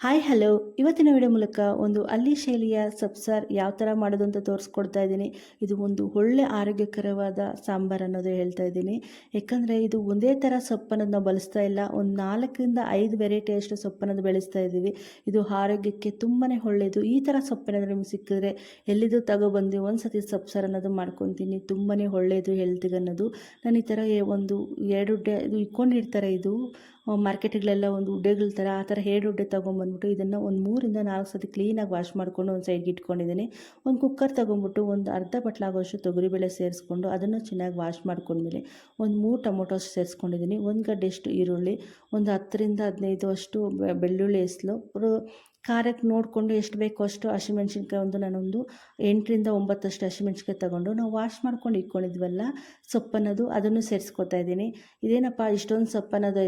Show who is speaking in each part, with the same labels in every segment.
Speaker 1: Hi, hello. ಇವತ್ತಿನ video ಮೂಲಕ ಒಂದು ಅಲ್ಲಿ ಶೈಲಿಯ ಸಬ್ಸಾರ್ ಯಾವ ಥರ ಮಾಡೋದು ಅಂತ ತೋರಿಸ್ಕೊಡ್ತಾ ಇದ್ದೀನಿ. ಇದು ಒಂದು ಒಳ್ಳೆ ಆರೋಗ್ಯಕರವಾದ ಸಾಂಬಾರು ಅನ್ನೋದು ಹೇಳ್ತಾ ಇದ್ದೀನಿ. ಯಾಕಂದರೆ ಇದು ಒಂದೇ ಥರ ಸೊಪ್ಪನ್ನು ನಾವು ಬಳಸ್ತಾ ಇಲ್ಲ. ಒಂದು ನಾಲ್ಕರಿಂದ ಐದು ವೆರೈಟಿಯಷ್ಟು ಸೊಪ್ಪನ್ನೋದು ಬೆಳೆಸ್ತಾ ಇದ್ದೀವಿ. ಇದು ಆರೋಗ್ಯಕ್ಕೆ ತುಂಬಾ ಒಳ್ಳೆಯದು ಈ ಥರ ಸೊಪ್ಪೇನಾದರೂ ನಿಮ್ಗೆ ಸಿಕ್ಕಿದ್ರೆ ಎಲ್ಲಿದು ತಗೊಬಂದು ಒಂದು ಸತಿ ಸಬ್ಸಾರ್ ಅನ್ನೋದು ಮಾಡ್ಕೊತೀನಿ. ತುಂಬಾ ಒಳ್ಳೆಯದು ಹೆಲ್ತಿಗೆ ಅನ್ನೋದು. ನಾನು ಈ ಥರ ಒಂದು ಎರಡು ಡೇ ಇದು ಇಟ್ಕೊಂಡಿರ್ತಾರೆ ಇದು. ಮಾರ್ಕೆಟ್ಗಳೆಲ್ಲ ಒಂದು ಉಡ್ಡೆಗಳ ಥರ, ಆ ಥರ ಎರಡು ಉಡ್ಡೆ ತೊಗೊಂಬಂದ್ಬಿಟ್ಟು ಇದನ್ನು ಒಂದು ಮೂರಿಂದ ನಾಲ್ಕು ಸತಿ ಕ್ಲೀನಾಗಿ ವಾಶ್ ಮಾಡಿಕೊಂಡು ಒಂದು ಸೈಡ್ಗೆ ಇಟ್ಕೊಂಡಿದ್ದೀನಿ. ಒಂದು ಕುಕ್ಕರ್ ತೊಗೊಂಬಿಟ್ಟು ಒಂದು ಅರ್ಧ ಬಟ್ಲಾಗೋಷ್ಟು ತೊಗರಿಬೇಳೆ ಸೇರಿಸ್ಕೊಂಡು ಅದನ್ನು ಚೆನ್ನಾಗಿ ವಾಶ್ ಮಾಡ್ಕೊಂಡ್ಮೇಲೆ ಒಂದು ಮೂರು ಟೊಮೊಟೊ ಸೇರಿಸ್ಕೊಂಡಿದ್ದೀನಿ. ಒಂದು ಗಡ್ಡೆಷ್ಟು ಈರುಳ್ಳಿ, ಒಂದು ಹತ್ತರಿಂದ ಹದಿನೈದು ಅಷ್ಟು ಬೆಳ್ಳುಳ್ಳಿ ಎಸ್ಲು ಖಾರಕ್ಕೆ ನೋಡಿಕೊಂಡು ಎಷ್ಟು ಬೇಕೋ ಅಷ್ಟು ಹಸಿಮೆಣ್ಸಿನ್ಕಾಯಿ ಒಂದು ನಾನೊಂದು ಎಂಟರಿಂದ ಒಂಬತ್ತಷ್ಟು ಹಸಿಮೆಣ್ಸಿನ್ಕಾಯಿ ತಗೊಂಡು ನಾವು ವಾಶ್ ಮಾಡ್ಕೊಂಡು ಇಟ್ಕೊಂಡಿದ್ವಲ್ಲ, ಸೊಪ್ಪನ್ನೋದು ಅದನ್ನು ಸೇರಿಸ್ಕೊತಾ ಇದ್ದೀನಿ. ಇದೇನಪ್ಪ, ಇಷ್ಟೊಂದು ಸೊಪ್ಪನ್ನೋದು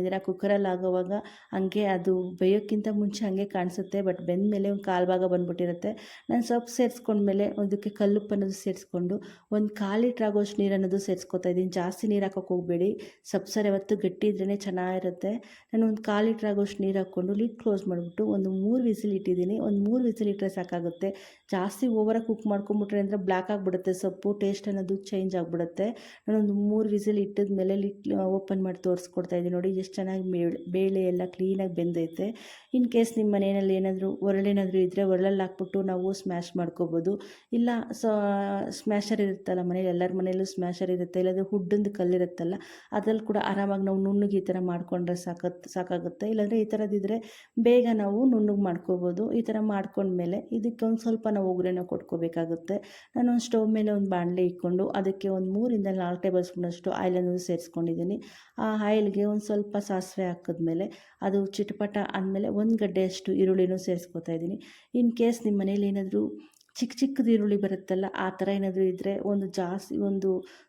Speaker 1: ಐತೆ ಆ ಕುಕ್ಕರಲ್ಲಿ ಆಗೋವಾಗ ಹಂಗೆ ಅದು ಬೇಯೋಕ್ಕಿಂತ ಮುಂಚೆ ಹಾಗೆ ಕಾಣಿಸುತ್ತೆ. ಬಟ್ ಬೆಂದ ಮೇಲೆ ಒಂದು ಕಾಲು ಭಾಗ ಬಂದ್ಬಿಟ್ಟಿರುತ್ತೆ. ನಾನು ಸೊಪ್ಪು ಸೇರಿಸ್ಕೊಂಡ್ಮೇಲೆ ಅದಕ್ಕೆ ಕಲ್ಲುಪ್ಪು ಅನ್ನೋದು ಸೇರಿಸ್ಕೊಂಡು ಒಂದು ಕಾಲು ಲೀಟ್ರ್ ಆಗೋಷ್ಟು ನೀರು ಅನ್ನೋದು ಸೇರಿಸ್ಕೊತಾ ಇದ್ದೀನಿ. ಜಾಸ್ತಿ ನೀರು ಹಾಕೋಕೆ ಹೋಗಬೇಡಿ. ಸಬ್ಸಾರು ಯಾವತ್ತು ಗಟ್ಟಿ ಇದ್ರೇ ಚೆನ್ನಾಗಿರುತ್ತೆ. ನಾನು ಒಂದು ಕಾಲು ಲೀಟ್ರ್ ಆಗೋಷ್ಟು ನೀರು ಹಾಕ್ಕೊಂಡು ಲಿಡ್ ಕ್ಲೋಸ್ ಮಾಡಿಬಿಟ್ಟು ಒಂದು ಮೂರು ವಿಸಿಲ್ ಇಟ್ಟಿದ್ದೀನಿ. ಒಂದು ಮೂರು ವಿಸಿಲ್ ಇಟ್ಟರೆ ಸಾಕಾಗುತ್ತೆ. ಜಾಸ್ತಿ ಓವರಾಗಿ ಕುಕ್ ಮಾಡ್ಕೊಂಬಿಟ್ರೆ ಅಂದರೆ ಬ್ಲ್ಯಾಕ್ ಆಗಿಬಿಡುತ್ತೆ ಸೊಪ್ಪು ಟೇಸ್ಟ್ ಅನ್ನೋದು ಚೇಂಜ್ ಆಗಿಬಿಡುತ್ತೆ. ಒಂದು ಮೂರು ವಿಸಿಲ್ ಇಟ್ಟಿದ ಮೇಲೆ ಲಿಟ್ ಓಪನ್ ಮಾಡಿ ತೋರಿಸ್ಕೊಡ್ತಾ ಇದ್ದೀನಿ ನೋಡಿ ಎಷ್ಟು ಚೆನ್ನಾಗಿ ಬೇಳೆ ಬೇಳೆ ಎಲ್ಲ ಕ್ಲೀನಾಗಿ ಬೆಂದೈತೆ. ಇನ್ ಕೇಸ್ ನಿಮ್ಮ ಮನೆಯಲ್ಲಿ ಏನಾದರೂ ಒರಳೇನಾದರೂ ಇದ್ದರೆ ಒರಳಲ್ಲಿ ಹಾಕ್ಬಿಟ್ಟು ನಾವು ಸ್ಮ್ಯಾಶ್ ಮಾಡ್ಕೋಬೋದು. ಇಲ್ಲ, ಸೊ ಸ್ಮ್ಯಾಶರ್ ಇರುತ್ತಲ್ಲ ಮನೇಲಿ, ಎಲ್ಲರ ಮನೆಯಲ್ಲೂ ಸ್ಮ್ಯಾಶರ್ ಇರುತ್ತೆ, ಇಲ್ಲಾಂದರೆ ಹುಡ್ಡಂದು ಕಲ್ಲಿರುತ್ತಲ್ಲ ಅದ್ರಲ್ಲಿ ಕೂಡ ಆರಾಮಾಗಿ ನಾವು ನುಣ್ಣಗೆ ಈ ಥರ ಮಾಡ್ಕೊಂಡ್ರೆ ಸಾಕತ್, ಸಾಕಾಗುತ್ತೆ? ಇಲ್ಲಾಂದರೆ ಈ ಥರದಿದ್ದರೆ ಬೇಗ ನಾವು ನುಣ್ಣಗೆ ಮಾಡ್ಕೋಬೋದು. ಈ ಥರ ಮಾಡ್ಕೊಂಡ್ಮೇಲೆ ಇದಕ್ಕೆ ಒಂದು ಸ್ವಲ್ಪ ನಾವು ಒಗ್ಗರಣೆ ಕೊಟ್ಕೋಬೇಕಾಗುತ್ತೆ. ನಾನು ಸ್ಟವ್ ಮೇಲೆ ಒಂದು ಬಾಣಲೆ ಇಟ್ಕೊಂಡು ಅದಕ್ಕೆ ಒಂದು ಮೂರಿಂದ ನಾಲ್ಕು ಟೇಬಲ್ ಸ್ಪೂನಷ್ಟು ಆಯಿಲನ್ನು ಸೇರಿಸ್ಕೊಂಡಿದ್ದೀನಿ. ಆ ಆಯಿಲ್ಗೆ ಒಂದು ಸ್ವಲ್ಪ ಸಾಸಿವೆ ಹಾಕಿದ್ಮೇಲೆ ಅದು ಚಿಟಪಟ ಅಂದಮೇಲೆ ಒಂದು ಗಡ್ಡೆಯಷ್ಟು ಈರುಳ್ಳಿನೂ ಸೇರಿಸ್ಕೊತಾ ಇದ್ದೀನಿ. ಇನ್ ಕೇಸ್ ನಿಮ್ಮ ಮನೇಲಿ ಏನಾದರೂ ಚಿಕ್ಕ ಚಿಕ್ಕದು ಈರುಳ್ಳಿ ಬರುತ್ತಲ್ಲ, ಆ ಥರ ಏನಾದರೂ ಇದ್ದರೆ ಒಂದು ಜಾಸ್ತಿ, ಒಂದು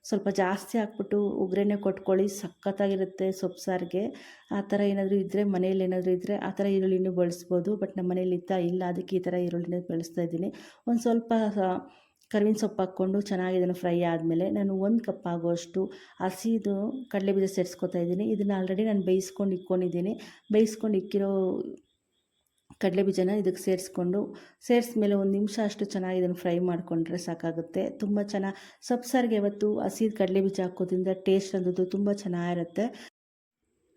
Speaker 1: ಸ್ವಲ್ಪ ಜಾಸ್ತಿ ಹಾಕ್ಬಿಟ್ಟು ಉಗ್ರನೆ ಕೊಟ್ಕೊಳ್ಳಿ, ಸಖತ್ತಾಗಿರುತ್ತೆ ಸೊಪ್ಪು ಸಾರಿಗೆ ಆ ಥರ ಏನಾದರೂ ಇದ್ದರೆ ಮನೇಲಿ ಏನಾದರೂ ಇದ್ದರೆ ಆ ಥರ ಈರುಳ್ಳಿನೂ ಬಳಸ್ಬೋದು, ಬಟ್ ನಮ್ಮ ಮನೇಲಿ ಇತ್ತ ಇಲ್ಲ, ಅದಕ್ಕೆ ಈ ಥರ ಈರುಳ್ಳಿನ ಬಳಸ್ತಾ ಇದ್ದೀನಿ. ಒಂದು ಸ್ವಲ್ಪ ಕರ್ಬೇವಿನ ಸೊಪ್ಪು ಹಾಕ್ಕೊಂಡು ಚೆನ್ನಾಗಿ ಇದನ್ನು ಫ್ರೈ ಆದಮೇಲೆ ನಾನು ಒಂದು ಕಪ್ ಆಗುವಷ್ಟು ಹಸಿದು ಕಡಲೆ ಬೀಜ ಸೇರಿಸ್ಕೊತಾ ಇದ್ದೀನಿ. ಇದನ್ನು ಆಲ್ರೆಡಿ ನಾನು ಬೇಯಿಸ್ಕೊಂಡು ಇಟ್ಕೊಂಡಿದ್ದೀನಿ ಬೇಯಿಸ್ಕೊಂಡು ಇಕ್ಕಿರೋ ಕಡಲೆ ಬೀಜನ ಇದಕ್ಕೆ ಸೇರಿಸ್ಕೊಂಡು, ಸೇರಿಸ್ಮೇಲೆ ಒಂದು ನಿಮಿಷ ಅಷ್ಟು ಚೆನ್ನಾಗಿ ಇದನ್ನು ಫ್ರೈ ಮಾಡಿಕೊಂಡ್ರೆ ಸಾಕಾಗುತ್ತೆ. ತುಂಬ ಚೆನ್ನಾಗಿ ಸೊಪ್ಪು ಸಾರಿಗೆ ಯಾವತ್ತು ಹಸಿದ ಕಡಲೆ ಬೀಜ ಹಾಕೋದ್ರಿಂದ ಟೇಸ್ಟ್ ಅನ್ನೋದು ತುಂಬ ಚೆನ್ನಾಗಿರುತ್ತೆ.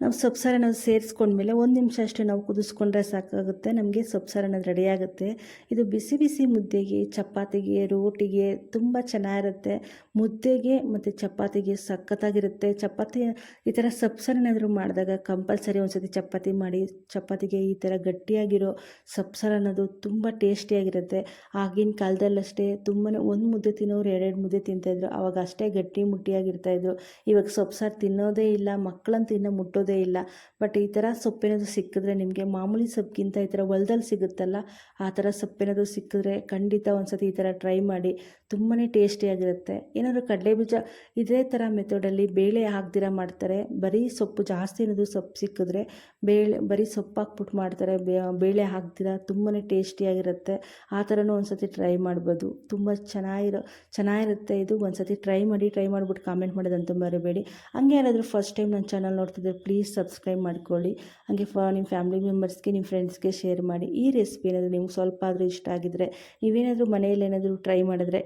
Speaker 1: ನಾವು ಸೊಪ್ಪು ಸಾರು ಅನ್ನೋದು ಸೇರಿಸ್ಕೊಂಡ್ಮೇಲೆ ಒಂದು ನಿಮಿಷ ಅಷ್ಟೇ ನಾವು ಕುದಿಸ್ಕೊಂಡ್ರೆ ಸಾಕಾಗುತ್ತೆ, ನಮಗೆ ಸೊಪ್ಪು ರೆಡಿ ಆಗುತ್ತೆ. ಇದು ಬಿಸಿ ಬಿಸಿ ಮುದ್ದೆಗೆ, ಚಪಾತಿಗೆ, ರೋಟಿಗೆ ತುಂಬ ಚೆನ್ನಾಗಿರುತ್ತೆ. ಮುದ್ದೆಗೆ ಮತ್ತು ಚಪಾತಿಗೆ ಸಖತ್ತಾಗಿರುತ್ತೆ. ಚಪಾತಿ, ಈ ಥರ ಸೊಪ್ಪು ಸಾರನ್ನಾದರೂ ಮಾಡಿದಾಗ ಕಂಪಲ್ಸರಿ ಒಂದು ಸತಿ ಚಪಾತಿ ಮಾಡಿ, ಚಪಾತಿಗೆ ಈ ಥರ ಗಟ್ಟಿಯಾಗಿರೋ ಸೊಪ್ಪು ಅನ್ನೋದು ತುಂಬ ಟೇಸ್ಟಿಯಾಗಿರುತ್ತೆ ಆಗಿನ ಕಾಲದಲ್ಲಷ್ಟೇ ತುಂಬಾ ಒಂದು ಮುದ್ದೆ ತಿನ್ನೋರು ಎರಡೆರಡು ಮುದ್ದೆ ತಿಂತಾಯಿದ್ರು ಅವಾಗ ಅಷ್ಟೇ ಗಟ್ಟಿ ಮುಟ್ಟಿಯಾಗಿರ್ತಾಯಿದ್ರು ಇವಾಗ ಸೊಪ್ಪು ಸಾರು ತಿನ್ನೋದೇ ಇಲ್ಲ ಮಕ್ಕಳನ್ನು ತಿನ್ನೋ ಮುಟ್ಟೋದೇ ಇಲ್ಲ. ಬಟ್ ಈ ಥರ ಸೊಪ್ಪಿನದು ಸಿಕ್ಕಿದ್ರೆ ನಿಮಗೆ ಮಾಮೂಲಿ ಸೊಪ್ಪಿಗಿಂತ ಈ ಥರ ಹೊಲದಲ್ಲಿ ಸಿಗುತ್ತಲ್ಲ, ಆ ಥರ ಸೊಪ್ಪಿನದು ಸಿಕ್ಕಿದ್ರೆ ಖಂಡಿತ ಒಂದ್ಸತಿ ಈ ಥರ ಟ್ರೈ ಮಾಡಿ. ತುಂಬಾ ಟೇಸ್ಟಿಯಾಗಿರುತ್ತೆ ಏನಾದರೂ ಕಡಲೆ ಬೀಜ ಇದೇ ಥರ ಮೆಥಡಲ್ಲಿ ಬೇಳೆ ಹಾಕ್ದಿರ ಮಾಡ್ತಾರೆ. ಬರೀ ಸೊಪ್ಪು ಜಾಸ್ತಿ ಏನಾದರೂ ಸೊಪ್ಪು ಸಿಕ್ಕಿದ್ರೆ ಬೇಳೆ, ಬರೀ ಸೊಪ್ಪು ಹಾಕ್ಬಿಟ್ಟು ಮಾಡ್ತಾರೆ. ಬೇಳೆ ಹಾಕ್ದಿರ ತುಂಬಾ ಟೇಸ್ಟಿಯಾಗಿರುತ್ತೆ ಆ ಥರನೂ ಒಂದು ಸತಿ ಟ್ರೈ ಮಾಡ್ಬೋದು. ತುಂಬ ಚೆನ್ನಾಗಿರೋ, ಚೆನ್ನಾಗಿರುತ್ತೆ ಇದು. ಒಂದು ಸತಿ ಟ್ರೈ ಮಾಡಿ, ಟ್ರೈ ಮಾಡಿಬಿಟ್ಟು ಕಾಮೆಂಟ್ ಮಾಡೋದಂತೂ ಮರಿಬೇಡಿ. ಹಂಗೆ ಯಾರಾದರೂ ಫಸ್ಟ್ ಟೈಮ್ ನನ್ನ ಚಾನಲ್ ನೋಡ್ತಿದ್ರೆ ಪ್ಲೀಸ್ ಸಬ್ಸ್ಕ್ರೈಬ್ ಮಾಡ್ಕೊಳ್ಳಿ. ಹಾಗೆ ಫಾ ನಿಮ್ಮ ಫ್ಯಾಮಿಲಿ ಮೆಂಬರ್ಸ್ಗೆ ನಿಮ್ಮ ಫ್ರೆಂಡ್ಸ್ಗೆ ಶೇರ್ ಮಾಡಿ. ಈ ರೆಸಿಪಿ ಏನಾದರೂ ನಿಮ್ಗೆ ಸ್ವಲ್ಪ ಆದರೂ ಇಷ್ಟ ಆಗಿದ್ದರೆ ನೀವೇನಾದರೂ ಮನೆಯಲ್ಲೇನಾದರೂ ಟ್ರೈ ಮಾಡಿದ್ರೆ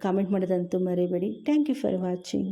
Speaker 1: ಕಾಮೆಂಟ್ ಮಾಡೋದಂತೂ ಮರಿಬೇಡಿ. Thank you for watching